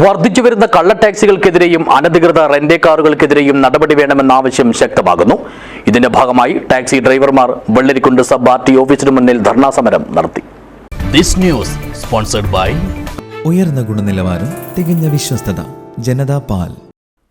വർദ്ധിച്ചുവരുന്ന കള്ള ടാക്സികൾക്കെതിരെയും അനധികൃത റെന്റേ കാറുകൾക്കെതിരെയും നടപടി വേണമെന്ന ആവശ്യം ശക്തമാകുന്നു. ഇതിന്റെ ഭാഗമായി ടാക്സി ഡ്രൈവർമാർ വെള്ളരിക്കുണ്ട് സബ് ആർ ടി ഓഫീസിന് മുന്നിൽ ധർണാ സമരം നടത്തി. ദിസ് ന്യൂസ് സ്പോൺസർഡ് ബൈ ഉയർന്ന ഗുണനിലവാരം തികഞ്ഞ വിശ്വസ്തത ജനതാ പാൽ.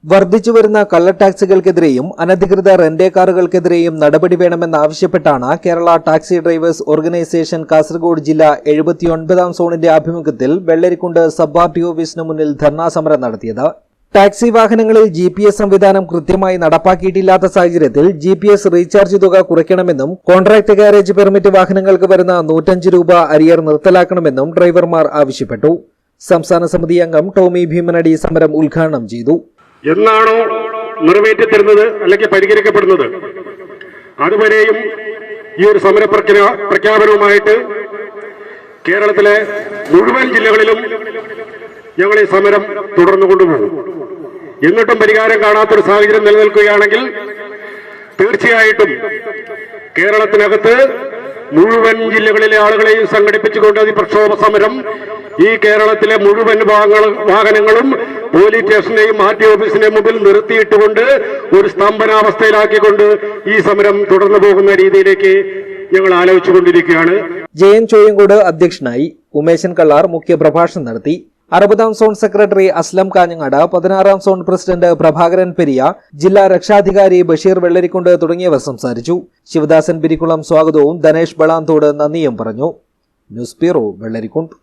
വർദ്ധിച്ചുവരുന്ന കള്ള ടാക്സികൾക്കെതിരെയും അനധികൃത റെന്റേ കാറുകൾക്കെതിരെയും നടപടി വേണമെന്നാവശ്യപ്പെട്ടാണ് Kerala taxi drivers organisation Kasaragod ജില്ല എഴുപത്തിയൊൻപതാം സോണിന്റെ ആഭിമുഖ്യത്തിൽ വെള്ളരിക്കുണ്ട് സബ് ആർ ടി ഓഫീസിന് മുന്നിൽ ധർണാ സമരം നടത്തിയത്. ടാക്സി വാഹനങ്ങളിൽ ജി പി എസ് സംവിധാനം കൃത്യമായി നടപ്പാക്കിയിട്ടില്ലാത്ത സാഹചര്യത്തിൽ ജി പി എസ് റീചാർജ് തുക കുറയ്ക്കണമെന്നും കോൺട്രാക്ട് ഗാരേജ് പെർമിറ്റ് വാഹനങ്ങൾക്ക് വരുന്ന നൂറ്റഞ്ച് രൂപ അരിയർ നിർത്തലാക്കണമെന്നും ഡ്രൈവർമാർ ആവശ്യപ്പെട്ടു. സംസ്ഥാന സമിതി അംഗം ടോമി ഭീമനടി സമരം ഉദ്ഘാടനം ചെയ്തു. എന്നാണോ നിറവേറ്റി തരുന്നത് അല്ലെങ്കിൽ പരിഹരിക്കപ്പെടുന്നത് അതുവരെയും ഈ ഒരു സമര പ്രഖ്യാപനവുമായിട്ട് കേരളത്തിലെ മുഴുവൻ ജില്ലകളിലും ഞങ്ങൾ ഈ സമരം തുടർന്നു കൊണ്ടുപോകും. എന്നിട്ടും പരിഹാരം കാണാത്തൊരു സാഹചര്യം നിലനിൽക്കുകയാണെങ്കിൽ തീർച്ചയായിട്ടും കേരളത്തിനകത്ത് മുഴുവൻ ജില്ലകളിലെ ആളുകളെയും സംഘടിപ്പിച്ചുകൊണ്ട് ഈ പ്രക്ഷോഭ സമരം ഈ കേരളത്തിലെ മുഴുവൻ വാഹനങ്ങളും പോലീസ് സ്റ്റേഷന്റെയും ആർ ടി ഓഫീസിന്റെയും മുമ്പിൽ നിർത്തിയിട്ടുകൊണ്ട് ഒരു സ്തംഭനാവസ്ഥയിലാക്കിക്കൊണ്ട് ഈ സമരം തുടർന്നു പോകുന്ന രീതിയിലേക്ക് ഞങ്ങൾ ആലോചിച്ചുകൊണ്ടിരിക്കുകയാണ്. ജയൻ ചോയങ്കോട് അധ്യക്ഷനായി ഉമേശൻ കള്ളാർ മുഖ്യപ്രഭാഷണം നടത്തി. അറുപതാം സോൺ സെക്രട്ടറി അസ്ലം കാഞ്ഞങ്ങാട് പതിനാറാം സോൺ പ്രസിഡന്റ് പ്രഭാകരൻ പെരിയ ജില്ലാ രക്ഷാധികാരി ബഷീർ വെള്ളരിക്കുണ്ട് തുടങ്ങിയവർ സംസാരിച്ചു. ശിവദാസൻ പിരിക്കുളം സ്വാഗതവും ധനേഷ് ബളാന്തോട് നന്ദിയും പറഞ്ഞു. News bureau Vellarikundu.